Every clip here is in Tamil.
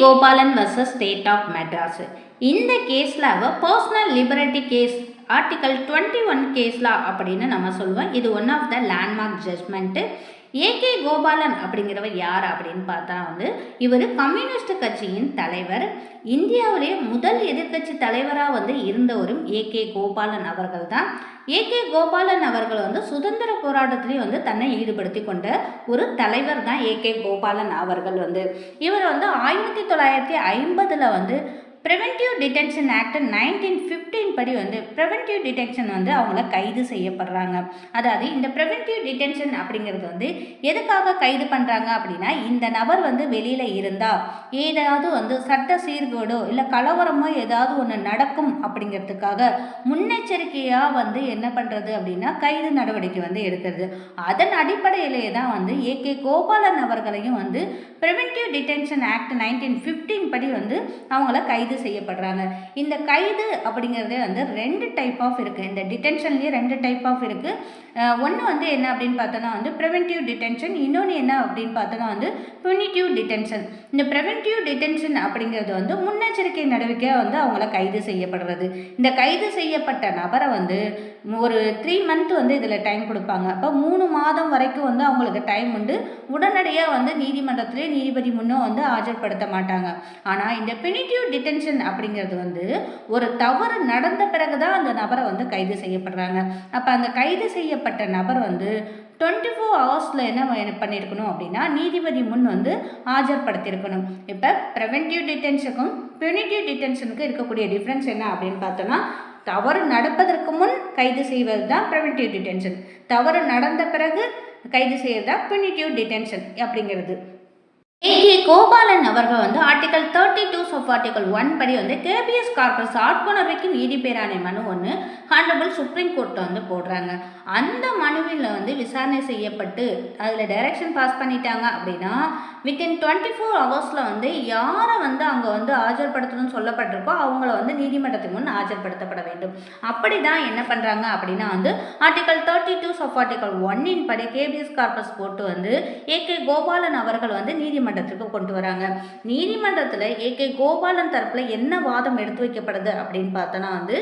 Gopalan versus state of Madras இந்த கேஸில் அவ personal liberty case article twenty one கேஸ்லா அப்படின்னு நம்ம சொல்லுவோம். இது one of the landmark judgement AK Gopalan அப்படிங்கிறவர் யார் அப்படின்னு பார்த்தா வந்து இவர் கம்யூனிஸ்ட் கட்சியின் தலைவர். இந்தியாவிலே முதல் எதிர்க்கட்சி தலைவராக வந்து இருந்தவரும் ஏகே கோபாலன் அவர்கள் தான் ஏகே கோபாலன் அவர்கள் வந்து சுதந்திர போராட்டத்திலையும் வந்து தன்னை ஈடுபடுத்தி கொண்ட ஒரு தலைவர் தான் ஏகே கோபாலன் அவர்கள் வந்து. இவர் வந்து ஆயிரத்தி தொள்ளாயிரத்தி ஐம்பதில் வந்து preventive detention act nineteen fifteen படி வந்து ப்ரிவென்டிவ் டிடென்ஷன் வந்து அவங்கள கைது செய்யப்படுறாங்க. அதாவது இந்த ப்ரிவென்டிவ் டிடென்ஷன் அப்படிங்கிறது வந்து எதுக்காக கைது பண்ணுறாங்க அப்படின்னா இந்த நபர் வந்து வெளியில் இருந்தால் ஏதாவது வந்து சட்ட சீர்கேடோ இல்லை கலவரமோ ஏதாவது ஒன்று நடக்கும் அப்படிங்கிறதுக்காக முன்னெச்சரிக்கையாக வந்து என்ன பண்ணுறது அப்படின்னா கைது நடவடிக்கை வந்து எடுக்கிறது. அதன் அடிப்படையிலேயே தான் வந்து ஏகே கோபாலன் அவர்களையும் வந்து preventive detention act nineteen fifteen படி வந்து அவங்கள கைது செய்யப்படுறாங்க. இந்த கைது அப்படிங்கிறதே வந்து ரெண்டு டைப் ஆஃப் இருக்குது இந்த டிடென்ஷன்லேயே ரெண்டு டைப் ஆஃப் இருக்குது ஒன்று வந்து என்ன அப்படின்னு பார்த்தோன்னா வந்து ப்ரிவென்டிவ் டிடென்ஷன் இன்னொன்று என்ன அப்படின்னு பார்த்தோன்னா வந்து புனிட்டிவ் டிடென்ஷன் இந்த ப்ரிவென்டிவ் டிடென்ஷன் அப்படிங்கிறது வந்து முன்னெச்சரிக்கை நடவடிக்கையாக வந்து அவங்கள கைது செய்யப்படுறது. இந்த கைது செய்யப்பட்ட நபரை வந்து ஒரு த்ரீ மந்த் வந்து இதில் டைம் கொடுப்பாங்க. அப்போ மூணு மாதம் வரைக்கும் வந்து அவங்களுக்கு டைம் உண்டு. உடனடியாக வந்து நீதிமன்றத்திலே நீதிபதி முன்னே வந்து ஆஜர்படுத்த மாட்டாங்க. ஆனால் இந்த பினிட்டிவ் டிடென்ஷன் அப்படிங்கிறது வந்து ஒரு தவறு நடந்த பிறகு தான் அந்த நபரை வந்து கைது செய்யப்படுறாங்க. அப்போ அந்த கைது செய்யப்பட்ட நபர் வந்து டுவெண்ட்டி ஃபோர் ஹவர்ஸில் என்ன பண்ணியிருக்கணும் அப்படின்னா நீதிபதி முன் வந்து ஆஜர்படுத்தியிருக்கணும் இப்போ ப்ரிவென்டிவ் டிடென்ஷனுக்கும் பியூனிட்டிவ் டிடென்ஷனுக்கும் இருக்கக்கூடிய டிஃப்ரென்ஸ் என்ன அப்படின்னு பார்த்தோன்னா தவறு நடப்பதற்கு முன் கைது செய்வது தான் ப்ரிவென்டிவ் டிடென்ஷன் தவறு நடந்த பிறகு கைது செய்வது தான் பியூனிட்டிவ் டிடென்ஷன் அப்படிங்கிறது. ஏகே கோபாலன் அவர்கள் வந்து article thirty two of article one படி வந்து கேபிஎஸ் கார்பஸ் ஆட்கொணர்வைக்கும் நீதி பேராணை மனு ஒன்று ஹானரபிள் சுப்ரீம் கோர்ட்டை வந்து போடுறாங்க. அந்த மனுவில் வந்து விசாரணை செய்யப்பட்டு அதில் டைரக்ஷன் பாஸ் பண்ணிட்டாங்க அப்படின்னா வித்தின் டுவெண்ட்டி ஃபோர் ஹவர்ஸில் வந்து யாரை வந்து அங்கே வந்து ஆஜர்படுத்தணும்னு சொல்லப்பட்டிருக்கோ அவங்கள வந்து நீதிமன்றத்துக்கு முன் ஆஜர்படுத்தப்பட வேண்டும். அப்படி தான் என்ன பண்ணுறாங்க அப்படின்னா வந்து article thirty two of article ஒன்னின் படி கேபிஎஸ் கார்பஸ் போட்டு வந்து ஏகே கோபாலன் அவர்கள் வந்து நீதிமன்றத்திற்கு கொண்டு வராங்க. நீதிமன்றத்தில் ஏகே கோபாலன் தரப்பில் என்ன வாதம் எடுத்து வைக்கப்படுது அப்படின்னு பார்த்தோன்னா வந்து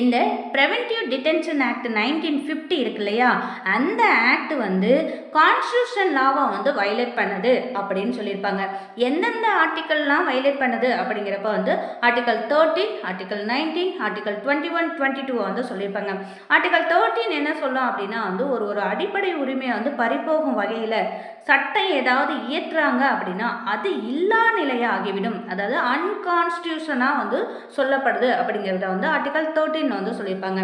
இந்த preventive detention act nineteen fifty இருக்கு இல்லையா? அந்த ஆக்ட் வந்து கான்ஸ்டியூஷன் லாவை வந்து வயலேட் பண்ணுது அப்படின்னு சொல்லியிருப்பாங்க. எந்தெந்த ஆர்டிக்கல்லாம் வயலேட் பண்ணுது அப்படிங்கிறப்ப வந்து article thirteen article nineteen article twenty one twenty two வந்து சொல்லியிருப்பாங்க. ஆர்டிக்கல் தேர்ட்டீன் என்ன சொல்லும் அப்படின்னா வந்து ஒரு ஒரு அடிப்படை உரிமையை வந்து பறிப்போகும் வகையில் சட்டம் ஏதாவது இயற்றுறாங்க அப்படின்னா அது இல்லா நிலையாக ஆகிவிடும். அதாவது அன்கான்ஸ்டியூஷனாக வந்து சொல்லப்படுது அப்படிங்கிறத வந்து ஆர்டிகல் தேர்ட்டீன் வந்து சொல்லியிருப்பாங்க.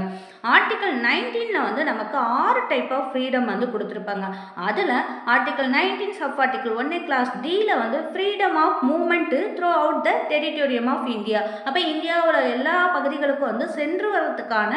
ஆர்டிகல் நைன்டீனில் வந்து நமக்கு ஆறு டைப் ஆஃப் ஃப்ரீடம் வந்து கொடுத்துருப்பாங்க. அதில் ஆர்டிகல் நைன்டீன் சப் ஆர்டிகல் ஒன்னே கிளாஸ் டியில் வந்து freedom of movement throughout the territory of India அப்போ இந்தியாவோட எல்லா பகுதிகளுக்கும் வந்து சென்று வர்றதுக்கான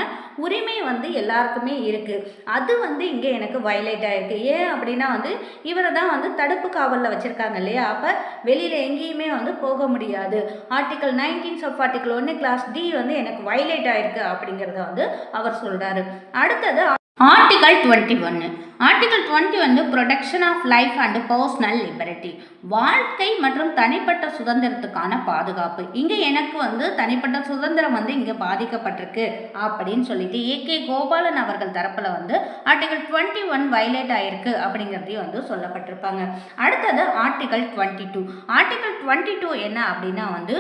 உரிமை வந்து எல்லாருக்குமே இருக்குது அது வந்து இங்கே எனக்கு வயலேட் ஆகிருக்கு ஏன் அப்படின்னா வந்து இவரை தான் வந்து தடுப்பு காவலில் வச்சுருக்காங்க இல்லையா? அப்போ வெளியில் எங்கேயுமே வந்து போக முடியாது. ஆர்டிக்கல் நைன்டீன் சப் ஆர்டிக்கல் ஒன்று கிளாஸ் டி வந்து எனக்கு வயலேட் ஆயிருக்கு அப்படிங்கிறத வந்து அவர் சொல்கிறாரு அடுத்தது ஆர்டிகல் டுவெண்ட்டி ஒன்று ஆர்டிகல் டுவெண்ட்டி வந்து protection of life and personal liberty வாழ்க்கை மற்றும் தனிப்பட்ட சுதந்திரத்துக்கான பாதுகாப்பு. இங்கே எனக்கு வந்து தனிப்பட்ட சுதந்திரம் வந்து இங்கே பாதிக்கப்பட்டிருக்கு அப்படின்னு சொல்லிட்டு ஏகே கோபாலன் அவர்கள் தரப்பில் வந்து ஆர்டிகல் டுவெண்ட்டி ஒன் வயலேட் ஆயிருக்கு அப்படிங்கிறதையும் வந்து சொல்லப்பட்டிருப்பாங்க. அடுத்தது article twenty two article twenty two என்ன அப்படின்னா வந்து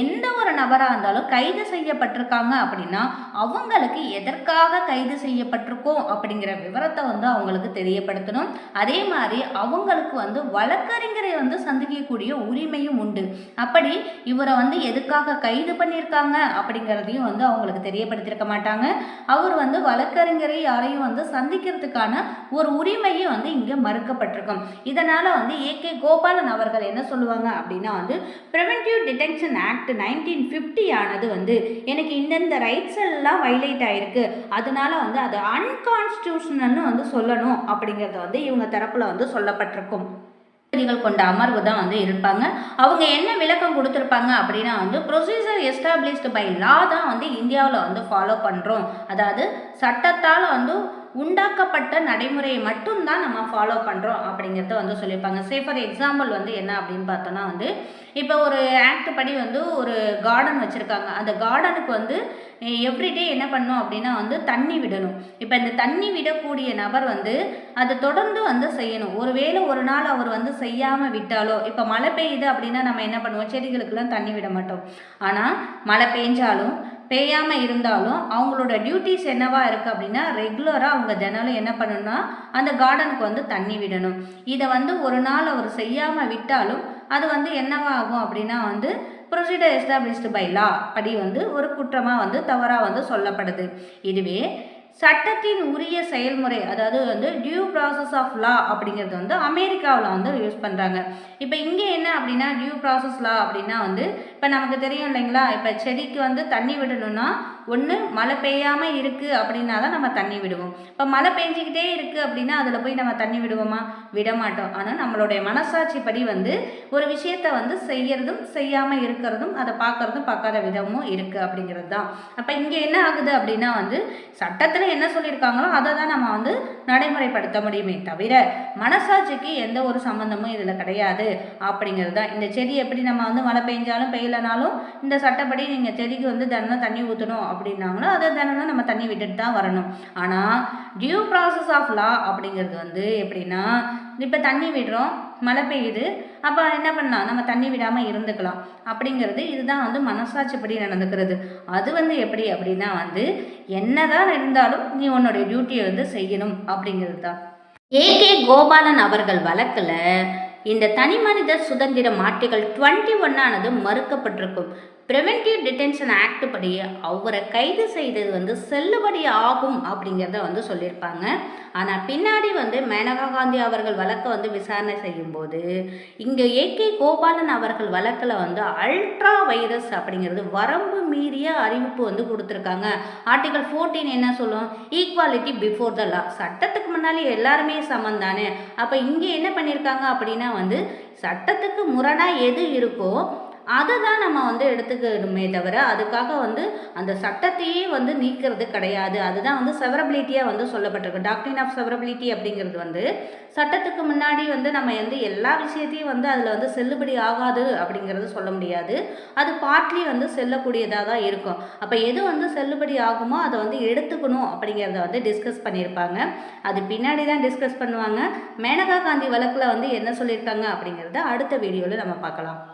எந்த ஒரு நபராக இருந்தாலும் கைது செய்யப்பட்டிருக்காங்க அப்படின்னா அவங்களுக்கு எதற்காக கைது செய்யப்பட்டிருக்கோம் அப்படிங்கிற விவரத்தை வந்து அவங்களுக்கு தெரியப்படுத்தணும். அதே மாதிரி அவங்களுக்கு வந்து வழக்கறிஞரை வந்து சந்திக்கக்கூடிய உரிமையும் உண்டு. அப்படி இவரை வந்து எதுக்காக கைது பண்ணியிருக்காங்க அப்படிங்கிறதையும் வந்து அவங்களுக்கு தெரியப்படுத்தியிருக்க மாட்டாங்க. அவர் வந்து வழக்கறிஞரை யாரையும் வந்து சந்திக்கிறதுக்கான ஒரு உரிமையும் வந்து இங்கே மறுக்கப்பட்டிருக்கும். இதனால் வந்து ஏகே கோபாலன் அவர்கள் என்ன சொல்லுவாங்க அப்படின்னா வந்து preventive detention act nineteen fifty ஆனது வந்து எனக்கு இந்தந்த ரைட்ஸ் எல்லாம் வைலேட் ஆயிருக்கு. அதனால வந்து அது அன்கான்ஸ்டியூஷனல்னு வந்து சொல்லணும். அப்படிங்கிறத வந்து இவங்க தரப்பில் வந்து சொல்லப்பட்டிருக்கும். நீதிபதிகள் கொண்ட அமர்வு தான் வந்து இருப்பாங்க. அவங்க என்ன விளக்கம் கொடுத்துருப்பாங்க அப்படின்னா வந்து ப்ரொசீஜர் எஸ்டாப்ளிஷ்டு பை லா தான் வந்து இந்தியாவில் வந்து ஃபாலோ பண்ணுறோம் அதாவது சட்டத்தால் வந்து உண்டாக்கப்பட்ட நடைமுறையை மட்டும்தான் நம்ம ஃபாலோ பண்ணுறோம் அப்படிங்கிறத வந்து சொல்லியிருப்பாங்க. சே ஃபார் எக்ஸாம்பிள் வந்து என்ன அப்படின்னு பார்த்தோன்னா வந்து இப்போ ஒரு ஆக்ட் படி வந்து ஒரு கார்டன் வச்சுருக்காங்க. அந்த கார்டனுக்கு வந்து எவ்ரிடே என்ன பண்ணும் அப்படின்னா வந்து தண்ணி விடணும். இப்போ இந்த தண்ணி விடக்கூடிய நபர் வந்து அதை தொடர்ந்து வந்து செய்யணும். ஒருவேளை ஒரு நாள் அவர் வந்து செய்யாமல் விட்டாலோ இப்போ மழை பெய்யுது அப்படின்னா நம்ம என்ன பண்ணுவோம்? செடிகளுக்கெல்லாம் தண்ணி விட மாட்டோம். ஆனால் மழை பெஞ்சாலும் பேயாமல் இருந்தாலும் அவங்களோட டியூட்டிஸ் என்னவாக இருக்குது அப்படின்னா ரெகுலராக அவங்க தினாலும் என்ன பண்ணணும்னா அந்த கார்டனுக்கு வந்து தண்ணி விடணும். இதை வந்து ஒரு நாள் அவர் செய்யாமல் விட்டாலும் அது வந்து என்னவாக ஆகும் அப்படின்னா வந்து ப்ரொசீடர் எஸ்டாப்ளிஷ்டு பை லா படி வந்து ஒரு குற்றமாக வந்து தவறாக வந்து சொல்லப்படுது. இதுவே சட்டத்தின் உரிய செயல்முறை அதாவது வந்து டியூ ப்ராசஸ் ஆஃப் லா அப்படிங்கிறது வந்து அமெரிக்காவில் வந்து யூஸ் பண்ணுறாங்க இப்போ இங்கே என்ன அப்படின்னா டியூ ப்ராசஸ் லா அப்படின்னா வந்து இப்போ நமக்கு தெரியும் இல்லைங்களா? இப்போ செடிக்கு வந்து தண்ணி விடணும்னா ஒன்று மழை பெய்யாமல் இருக்குது அப்படின்னா தான் நம்ம தண்ணி விடுவோம். இப்போ மழை பெஞ்சிக்கிட்டே இருக்குது அப்படின்னா அதில் போய் நம்ம தண்ணி விடுவோமா? விட மாட்டோம். ஆனால் நம்மளுடைய மனசாட்சி படி வந்து ஒரு விஷயத்தை வந்து செய்யறதும் செய்யாமல் இருக்கிறதும் அதை பார்க்குறதும் பார்க்காத விதமும் இருக்குது அப்படிங்கிறது தான். அப்போ இங்கே என்ன ஆகுது அப்படின்னா வந்து சட்டத்தில் என்ன சொல்லியிருக்காங்களோ அதை தான் நம்ம வந்து நடைமுறைப்படுத்த முடியுமே தவிர மனசாட்சிக்கு எந்த ஒரு சம்மந்தமும் இதில் கிடையாது அப்படிங்கிறது தான். இந்த செடி எப்படி நம்ம வந்து மழை பெஞ்சாலும் பெய்யலனாலும் இந்த சட்டப்படி நீங்கள் செடிக்கு வந்து தினம் தண்ணி ஊற்றணும் அப்படின்னாங்களோ அதை தினம் நம்ம தண்ணி விட்டுட்டு தான் வரணும். ஆனால் டியூ ப்ராசஸ் ஆஃப் லா அப்படிங்கிறது வந்து எப்படின்னா இப்போ தண்ணி விடுறோம் மழை பெய்யுது அப்போ என்ன பண்ணலாம்? நம்ம தண்ணி விடாமல் இருந்துக்கலாம். அப்படிங்கிறது இதுதான் வந்து மனசாட்சிப்படி நடந்துக்கிறது. அது வந்து எப்படி அப்படின்னா வந்து என்னதான் இருந்தாலும் நீ உன்னுடைய டியூட்டியை வந்து செய்யணும் அப்படிங்கிறது தான். ஏ. கே. கோபாலன் அவர்கள் வழக்கில் இந்த தனி மனித சுதந்திர ஆர்டிகல் டுவெண்ட்டி ஒன்னானது மறுக்கப்பட்டிருக்கும். ப்ரிவென்டிவ் டிடென்ஷன் ஆக்ட் படி அவரை கைது செய்தது வந்து செல்லுபடி ஆகும் அப்படிங்கிறத வந்து சொல்லியிருப்பாங்க. ஆனால் பின்னாடி வந்து மேனகா காந்தி அவர்கள் வழக்கை வந்து விசாரணை செய்யும்போது இங்கே ஏகே கோபாலன் அவர்கள் வழக்கில் வந்து அல்ட்ரா வைரஸ் அப்படிங்கிறது வரம்பு மீறிய அறிவிப்பு வந்து கொடுத்துருக்காங்க. ஆர்டிகல் ஃபோர்டீன் என்ன சொல்லும்? ஈக்குவாலிட்டி பிஃபோர் த லா சட்டத்துக்கு முன்னாடி எல்லாருமே சமம் தானே. அப்போ இங்கே என்ன பண்ணியிருக்காங்க அப்படின்னா வந்து சட்டத்துக்கு முரணாக எது இருக்கோ அதை தான் நம்ம வந்து எடுத்துக்கணுமே தவிர அதுக்காக வந்து அந்த சட்டத்தையே வந்து நீக்கிறது கிடையாது. அதுதான் வந்து செவரபிலிட்டியாக வந்து சொல்லப்பட்டிருக்கு. டாக்டரின் ஆஃப் செவரபிலிட்டி அப்படிங்கிறது வந்து சட்டத்துக்கு முன்னாடி வந்து நம்ம வந்து எல்லா விஷயத்தையும் வந்து அதில் வந்து செல்லுபடி ஆகாது அப்படிங்கிறது சொல்ல முடியாது. அது பார்ட்லி வந்து செல்லக்கூடியதாக தான் இருக்கும். அப்போ எது வந்து செல்லுபடி ஆகுமோ அதை வந்து எடுத்துக்கணும் அப்படிங்கிறத வந்து டிஸ்கஸ் பண்ணியிருப்பாங்க. அது பின்னாடி தான் டிஸ்கஸ் பண்ணுவாங்க. மேனகா காந்தி வழக்கில் வந்து என்ன சொல்லியிருக்காங்க அப்படிங்கிறத அடுத்த வீடியோவில் நம்ம பார்க்கலாம்.